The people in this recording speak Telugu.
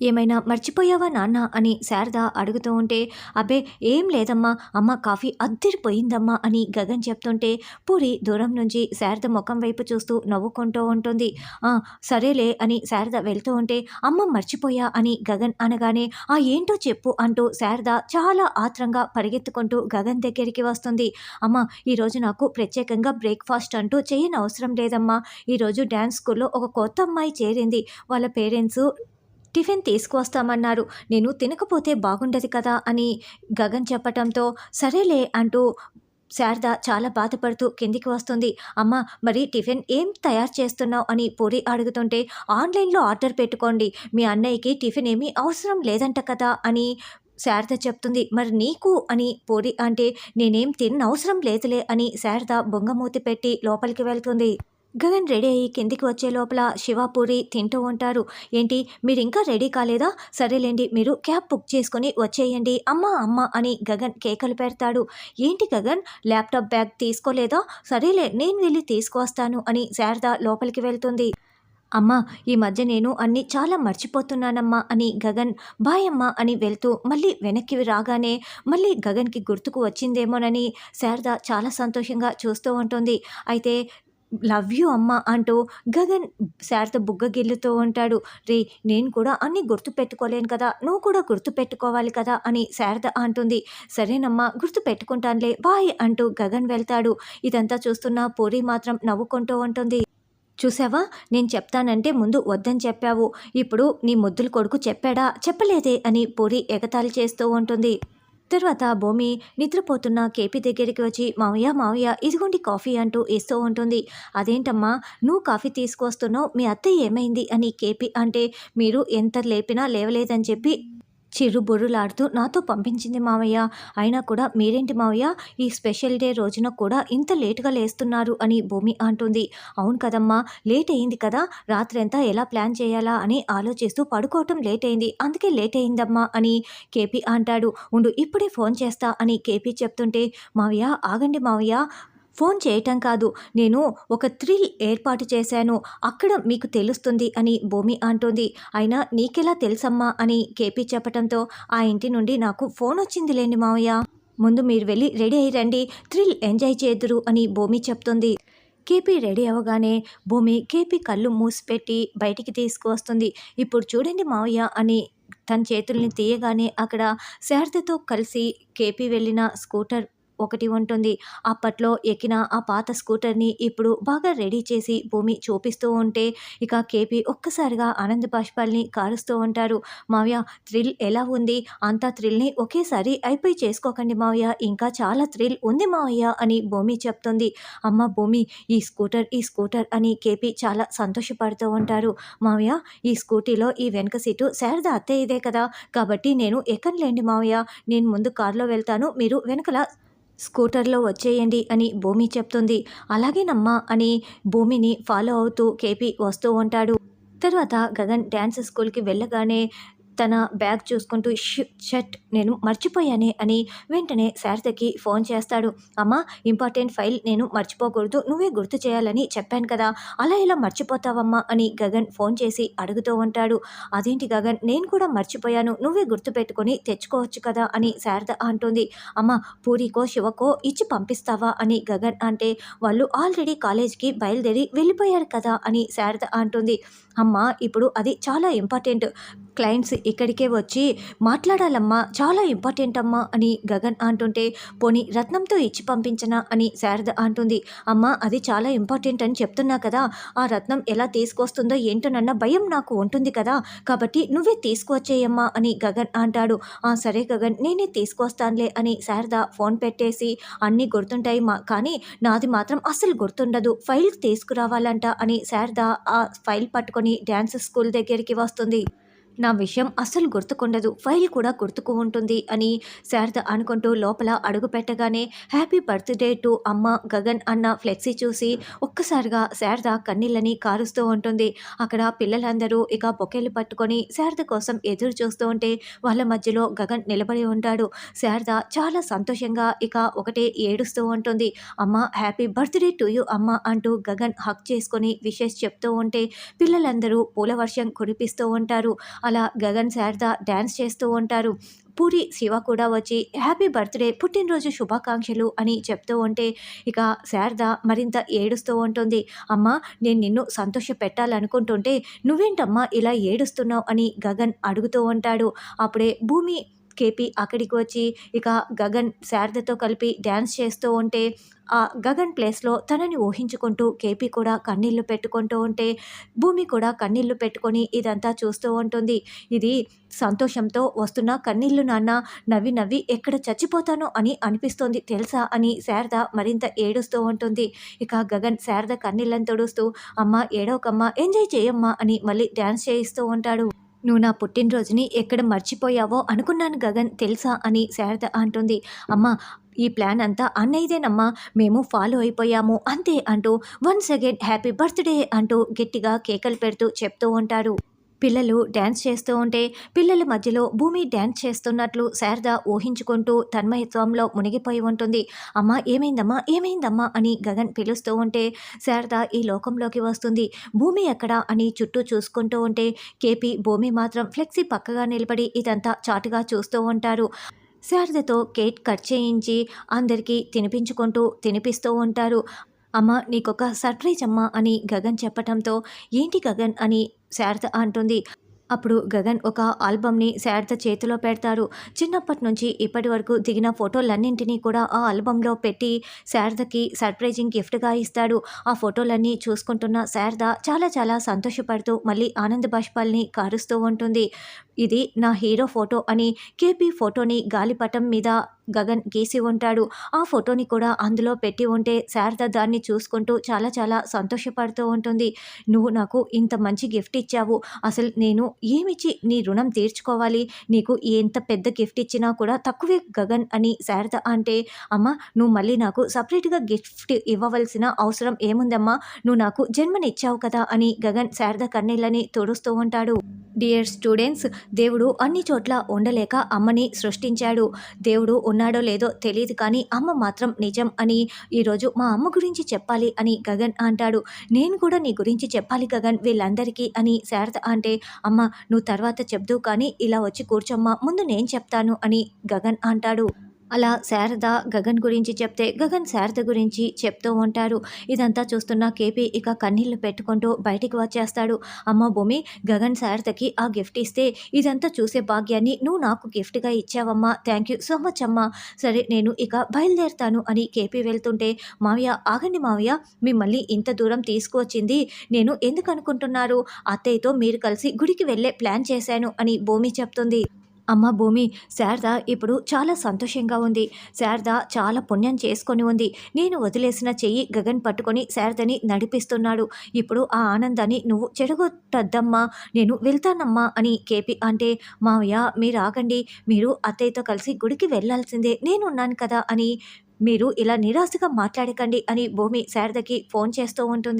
ఏమైనా మర్చిపోయావా నాన్న? అని శారద అడుగుతూ ఉంటే అబ్బే ఏం లేదమ్మా అమ్మ కాఫీ అద్దరిపోయిందమ్మా అని గగన్ చెప్తుంటే పూరి దూరం నుంచి శారద ముఖం వైపు చూస్తూ నవ్వుకుంటూ ఉంటుంది. సరేలే అని శారద వెళ్తూ ఉంటే అమ్మ మర్చిపోయా అని గగన్ అనగానే ఆ ఏంటో చెప్పు అంటూ శారద చాలా ఆత్రంగా పరిగెత్తుకుంటూ గగన్ దగ్గరికి వస్తుంది. అమ్మ ఈరోజు నాకు ప్రత్యేకంగా బ్రేక్ఫాస్ట్ అంటూ చేయని అవసరం లేదమ్మా ఈరోజు డ్యాన్స్ స్కూల్లో ఒక కొత్త అమ్మాయి చేరింది. వాళ్ళ పేరెంట్స్ టిఫిన్ తీసుకువస్తామన్నారు. నేను తినకపోతే బాగుండదు కదా అని గగన్ చెప్పటంతో సరేలే అంటూ శారద చాలా బాధపడుతూ కిందికి వస్తుంది. అమ్మ మరి టిఫిన్ ఏం తయారు చేస్తున్నావు అని పూరి అడుగుతుంటే ఆన్లైన్లో ఆర్డర్ పెట్టుకోండి. మీ అన్నయ్యకి టిఫిన్ ఏమీ అవసరం లేదంట కదా అని శారద చెప్తుంది. మరి నీకు అని పూరి అంటే నేనేం తిన్న అవసరం లేదులే అని శారద బొంగమూతి పెట్టి లోపలికి వెళ్తుంది. గగన్ రెడీ అయ్యి కిందికి వచ్చే లోపల శివాపూరి తింటూ ఉంటారు. ఏంటి మీరు ఇంకా రెడీ కాలేదా? సరేలేండి మీరు క్యాబ్ బుక్ చేసుకొని వచ్చేయండి. అమ్మ అమ్మ అని గగన్ కేకలు పెడతాడు. ఏంటి గగన్ ల్యాప్టాప్ బ్యాగ్ తీసుకోలేదా? సరేలే నేను వెళ్ళి తీసుకువస్తాను అని శారద లోపలికి వెళ్తుంది. అమ్మా ఈ మధ్య నేను అన్ని చాలా మర్చిపోతున్నానమ్మా అని గగన్ బాయ్ అమ్మా అని వెళ్తూ మళ్ళీ వెనక్కి రాగానే మళ్ళీ గగన్కి గుర్తుకు వచ్చిందేమోనని శారద చాలా సంతోషంగా చూస్తూ ఉంటుంది. అయితే లవ్ యూ అమ్మ అంటూ గగన్ శారద బుగ్గ గిల్లుతూ ఉంటాడు. రే నేను కూడా అన్నీ గుర్తు పెట్టుకోలేను కదా నువ్వు కూడా గుర్తు పెట్టుకోవాలి కదా అని శారద అంటుంది. సరేనమ్మా గుర్తు పెట్టుకుంటానులే బాయ్ అంటూ గగన్ వెళ్తాడు. ఇదంతా చూస్తున్న పూరి మాత్రం నవ్వుకుంటూ ఉంటుంది. చూసావా నేను చెప్తానంటే ముందు వద్దని చెప్పావు. ఇప్పుడు నీ ముద్దుల కొడుకు చెప్పాడా? చెప్పలేదే అని పూరి ఎగతాళి చేస్తూ ఉంటుంది. తర్వాత భూమి నిద్రపోతున్న కేపీ దగ్గరికి వచ్చి మావయ్య మావయ్య ఇదిగోండి కాఫీ అంటూ ఇస్తూ ఉంటుంది. అదేంటమ్మా నువ్వు కాఫీ తీసుకొస్తున్నావు మీ అత్తయ్య ఏమైంది? అని కేపీ అంటే మీరు ఎంత లేపినా లేవలేదని చెప్పి చిరుబుర్రులాడుతూ నాతో పంపించింది మావయ్య. అయినా కూడా మీరేంటి మావయ్య? ఈ స్పెషల్ డే రోజున కూడా ఇంత లేటుగా లేస్తున్నారు అని భూమి అంటుంది. అవును కదమ్మా లేట్ అయింది కదా. రాత్రంతా ఎలా ప్లాన్ చేయాలా అని ఆలోచిస్తూ పడుకోవటం లేట్ అయింది. అందుకే లేట్ అయిందమ్మా అని కేపీ అంటాడు. ఉండు ఇప్పుడే ఫోన్ చేస్తా అని కేపీ చెప్తుంటే మావయ్య ఆగండి మావయ్య. ఫోన్ చేయటం కాదు నేను ఒక థ్రిల్ ఏర్పాటు చేశాను. అక్కడ మీకు తెలుస్తుంది అని భూమి అంటుంది. అయినా నీకెలా తెలుసమ్మా అని కేపీ చెప్పటంతో ఆ ఇంటి నుండి నాకు ఫోన్ వచ్చింది లేండి మావయ్య. ముందు మీరు వెళ్ళి రెడీ అయ్యి రండి థ్రిల్ ఎంజాయ్ చేదురు అని భూమి చెప్తుంది. కేపీ రెడీ అవ్వగానే భూమి కేపీ కళ్ళు మూసిపెట్టి బయటికి తీసుకువస్తుంది. ఇప్పుడు చూడండి మావయ్య అని తన చేతుల్ని తీయగానే అక్కడ శారదతో కలిసి కేపీ వెళ్ళిన స్కూటర్ ఒకటి ఉంటుంది. అప్పట్లో ఎక్కిన ఆ పాత స్కూటర్ని ఇప్పుడు బాగా రెడీ చేసి భూమి చూపిస్తూ ఉంటే ఇక కేపీ ఒక్కసారిగా ఆనంద బాష్పాల్ని కారుస్తూ ఉంటారు. మావయ్య థ్రిల్ ఎలా ఉంది? అంత థ్రిల్ని ఒకేసారి అయిపోయి చేసుకోకండి మావయ్య. ఇంకా చాలా థ్రిల్ ఉంది మావయ్య అని భూమి చెప్తుంది. అమ్మ భూమి ఈ స్కూటర్ ఈ స్కూటర్ అని కేపీ చాలా సంతోషపడుతూ ఉంటారు. మావయ్య ఈ స్కూటీలో ఈ వెనక సీటు శారద అత్తయ్య ఇదే కదా. కాబట్టి నేను ఎక్కనులేండి మావయ్య. నేను ముందు కారులో వెళ్తాను. మీరు వెనకల స్కూటర్లో వచ్చేయండి అని భూమి చెప్తుంది. అలాగేనమ్మా అని భూమిని ఫాలో అవుతూ కేపీ వస్తూ ఉంటాడు. తర్వాత గగన్ డ్యాన్స్ స్కూల్కి వెళ్ళగానే తన బ్యాగ్ చూసుకుంటూ షట్ నేను మర్చిపోయానే అని వెంటనే శారదకి ఫోన్ చేస్తాడు. అమ్మ ఇంపార్టెంట్ ఫైల్ నేను మర్చిపోకూడదు నువ్వే గుర్తు చేయాలని చెప్పాను కదా అలా ఇలా మర్చిపోతావమ్మా అని గగన్ ఫోన్ చేసి అడుగుతూ ఉంటాడు. అదేంటి గగన్ నేను కూడా మర్చిపోయాను నువ్వే గుర్తు పెట్టుకొని తెచ్చుకోవచ్చు కదా అని శారద అంటుంది. అమ్మ పూరికో శివకో ఇచ్చి పంపిస్తావా అని గగన్ అంటే వాళ్ళు ఆల్రెడీ కాలేజ్కి బయలుదేరి వెళ్ళిపోయారు కదా అని శారద అంటుంది. అమ్మ ఇప్పుడు అది చాలా ఇంపార్టెంట్. క్లయింట్స్ ఇక్కడికే వచ్చి మాట్లాడాలమ్మా చాలా ఇంపార్టెంట్ అమ్మా అని గగన్ అంటుంటే పోనీ రత్నంతో ఇచ్చి పంపించనా అని శారద అంటుంది. అమ్మ అది చాలా ఇంపార్టెంట్ అని చెప్తున్నా కదా ఆ రత్నం ఎలా తీసుకొస్తుందో ఏంటోనన్న భయం నాకు ఉంటుంది కదా కాబట్టి నువ్వే తీసుకువచ్చేయమ్మా అని గగన్ అంటాడు. ఆ సరే గగన్ నేనే తీసుకొస్తానులే అని శారద ఫోన్ పెట్టేసి అన్నీ గుర్తుంటాయి మా కానీ నాది మాత్రం అస్సలు గుర్తుండదు ఫైల్ తీసుకురావాలంట అని శారద ఆ ఫైల్ పట్టుకొని డ్యాన్స్ స్కూల్ దగ్గరికి వస్తుంది. నా విషయం అస్సలు గుర్తుకుండదు. ఫైల్ కూడా గుర్తుకు ఉంటుంది అని శారద అనుకుంటూ లోపల అడుగు పెట్టగానే హ్యాపీ బర్త్డే టు అమ్మ గగన్ అన్న ఫ్లెక్సీ చూసి ఒక్కసారిగా శారద కన్నీళ్ళని కారుస్తూ ఉంటుంది. అక్కడ పిల్లలందరూ ఇక బొకేలు పట్టుకొని శారద కోసం ఎదురు చూస్తూ ఉంటే వాళ్ళ మధ్యలో గగన్ నిలబడి ఉంటాడు. శారద చాలా సంతోషంగా ఇక ఒకటే ఏడుస్తూ ఉంటుంది. అమ్మ హ్యాపీ బర్త్డే టు యూ అమ్మ అంటూ గగన్ హక్ చేసుకొని విషెస్ చెప్తూ ఉంటే పిల్లలందరూ పూల వర్షం కురిపిస్తూ ఉంటారు. అలా గగన్ శారద డ్యాన్స్ చేస్తూ ఉంటారు. పూరి శివ కూడా వచ్చి హ్యాపీ బర్త్డే పుట్టినరోజు శుభాకాంక్షలు అని చెప్తూ ఉంటే ఇక శారద మరింత ఏడుస్తూ ఉంటుంది. అమ్మ నేను నిన్ను సంతోష పెట్టాలనుకుంటుంటే నువ్వేంటమ్మా ఇలా ఏడుస్తున్నావు అని గగన్ అడుగుతూ ఉంటాడు. అప్పుడే భూమి కేపీ అక్కడికి వచ్చి ఇక గగన్ శారదతో కలిపి డ్యాన్స్ చేస్తూ ఉంటే ఆ గగన్ ప్లేస్లో తనని ఊహించుకుంటూ కేపీ కూడా కన్నీళ్ళు పెట్టుకుంటూ ఉంటే భూమి కూడా కన్నీళ్ళు పెట్టుకొని ఇదంతా చూస్తూ ఉంటుంది. ఇది సంతోషంతో వస్తున్న కన్నీళ్ళు నాన్న నవ్వి నవ్వి ఎక్కడ చచ్చిపోతానో అని అనిపిస్తోంది తెలుసా అని శారద మరింత ఏడుస్తూ ఉంటుంది. ఇక గగన్ శారద కన్నీళ్ళని తొడుస్తూ అమ్మ ఏడవకమ్మ ఎంజాయ్ చేయమ్మా అని మళ్ళీ డ్యాన్స్ చేయిస్తూ ఉంటాడు. నువ్వు నా పుట్టినరోజుని ఎక్కడ మర్చిపోయావో అనుకున్నాను గగన్ తెలుసా అని శారద అంటుంది. అమ్మ ఈ ప్లాన్ అంతా అన్నయ్యదేనమ్మా మేము ఫాలో అయిపోయాము అంతే అంటూ వన్స్ అగైన్ హ్యాపీ బర్త్డే అంటూ గట్టిగా కేకలు పెడుతూ చెప్తూ ఉంటారు పిల్లలు డ్యాన్స్ చేస్తూ ఉంటే పిల్లల మధ్యలో భూమి డ్యాన్స్ చేస్తున్నట్లు శారద ఊహించుకుంటూ తన్మయత్వంలో మునిగిపోయి ఉంటుంది. అమ్మ ఏమైందమ్మా ఏమైందమ్మా అని గగన్ పిలుస్తూ ఉంటే శారద ఈ లోకంలోకి వస్తుంది. భూమి ఎక్కడ అని చుట్టూ చూసుకుంటూ ఉంటే కేపీ భూమి మాత్రం ఫ్లెక్సీ పక్కగా నిలబడి ఇదంతా చాటుగా చూస్తూ ఉంటారు. శారదతో కేక్ కట్ చేయించి అందరికీ తినిపించుకుంటూ తినిపిస్తూ ఉంటారు. అమ్మ నీకొక సర్ప్రైజ్ అమ్మా అని గగన్ చెప్పటంతో ఏంటి గగన్ అని శారద అంటుంది. అప్పుడు గగన్ ఒక ఆల్బమ్ని శారద చేతిలో పెడతారు. చిన్నప్పటి నుంచి ఇప్పటి వరకు దిగిన ఫోటోలన్నింటినీ కూడా ఆ ఆల్బంలో పెట్టి శారదకి సర్ప్రైజింగ్ గిఫ్ట్గా ఇస్తాడు. ఆ ఫోటోలన్నీ చూసుకుంటున్న శారద చాలా చాలా సంతోషపడుతూ మళ్ళీ ఆనంద బాష్పాల్ని కారుస్తూ ఉంటుంది. ఇది నా హీరో ఫోటో అని కేపీ ఫోటోని గాలిపటం మీద గగన్ గీసి ఉంటాడు. ఆ ఫోటోని కూడా అందులో పెట్టి ఉంటే శారద దాన్ని చూసుకుంటూ చాలా చాలా సంతోషపడుతూ ఉంటుంది. నువ్వు నాకు ఇంత మంచి గిఫ్ట్ ఇచ్చావు. అసలు నేను ఏమిచ్చి నీ రుణం తీర్చుకోవాలి? నీకు ఎంత పెద్ద గిఫ్ట్ ఇచ్చినా కూడా తక్కువే గగన్ అని శారద అంటే అమ్మ నువ్వు మళ్ళీ నాకు సపరేట్గా గిఫ్ట్ ఇవ్వవలసిన అవసరం ఏముందమ్మా? నువ్వు నాకు జన్మనిచ్చావు కదా అని గగన్ శారద కన్నీళ్ళని తుడుస్తూ ఉంటాడు. డియర్ స్టూడెంట్స్ దేవుడు అన్ని చోట్ల ఉండలేక అమ్మని సృష్టించాడు. దేవుడు ఉన్నాడో లేదో తెలియదు కానీ అమ్మ మాత్రం నిజం అని ఈరోజు మా అమ్మ గురించి చెప్పాలి అని గగన్ అంటాడు. నేను కూడా నీ గురించి చెప్పాలి గగన్ వీళ్ళందరికీ అని శారద అంటే అమ్మ నువ్వు తర్వాత చెప్దు కానీ ఇలా వచ్చి కూర్చోమ్మా. ముందు నేను చెప్తాను అని గగన్ అంటాడు. అలా శారద గగన్ గురించి చెప్తే గగన్ శారద గురించి చెప్తూ ఉంటారు. ఇదంతా చూస్తున్న కేపీ ఇక కన్నీళ్ళు పెట్టుకుంటూ బయటికి వచ్చేస్తాడు. అమ్మ భూమి గగన్ శారదకి ఆ గిఫ్ట్ ఇస్తే ఇదంతా చూసే భాగ్యాన్ని నువ్వు నాకు గిఫ్ట్గా ఇచ్చావమ్మా. థ్యాంక్ యూ సో మచ్ అమ్మా. సరే నేను ఇక బయలుదేరుతాను అని కేపీ వెళ్తుంటే మావయ్య ఆగండి మావయ్య మిమ్మల్ని ఇంత దూరం తీసుకువచ్చింది నేను ఎందుకు అనుకుంటున్నారు? అత్తయ్యతో మీరు కలిసి గుడికి వెళ్ళే ప్లాన్ చేశాను అని భూమి చెప్తుంది. అమ్మ భూమి శారద ఇప్పుడు చాలా సంతోషంగా ఉంది. శారద చాలా పుణ్యం చేసుకొని ఉంది. నేను వదిలేసిన చెయ్యి గగన్ పట్టుకొని శారదని నడిపిస్తున్నాడు. ఇప్పుడు ఆ ఆనందాన్ని నువ్వు చెడగొట్టద్దమ్మా నేను వెళ్తానమ్మా అని కేపి అంటే మావయ్య మీరు ఆగండి మీరు అత్తయ్యతో కలిసి గుడికి వెళ్ళాల్సిందే నేనున్నాను కదా అని మీరు ఇలా నిరాశగా మాట్లాడకండి అని భూమి శారదకి ఫోన్ చేస్తూ ఉంటుంది.